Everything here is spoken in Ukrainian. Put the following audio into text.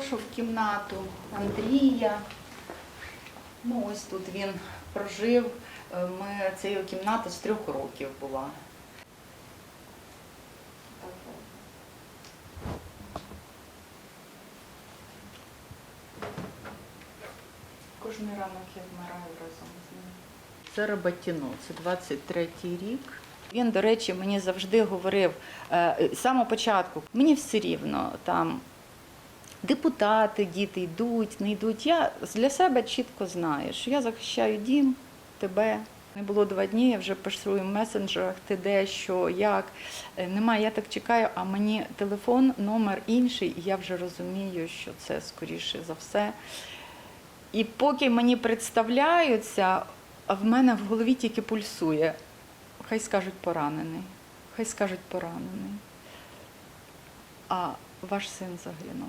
Прошу в кімнату Андрія. Ну, ось тут він прожив. Е, Ми, це його кімната з трьох років була. Кожен ранок я вмираю разом з ним. Це Роботіно, це 23-й рік. Він, до речі, мені завжди говорив е, з самого початку, мені все рівно там депутати, діти йдуть, не йдуть. Я для себе чітко знаю, що я захищаю дім, тебе. Не було два дні, я вже пишу в месенджерах, ти де, що, як. Е, Немає, я так чекаю, а мені телефон, номер інший, і я вже розумію, що це скоріше за все. І поки мені представляються, в мене в голові тільки пульсує. Хай скажуть поранений, хай скажуть поранений. А ваш син загинув.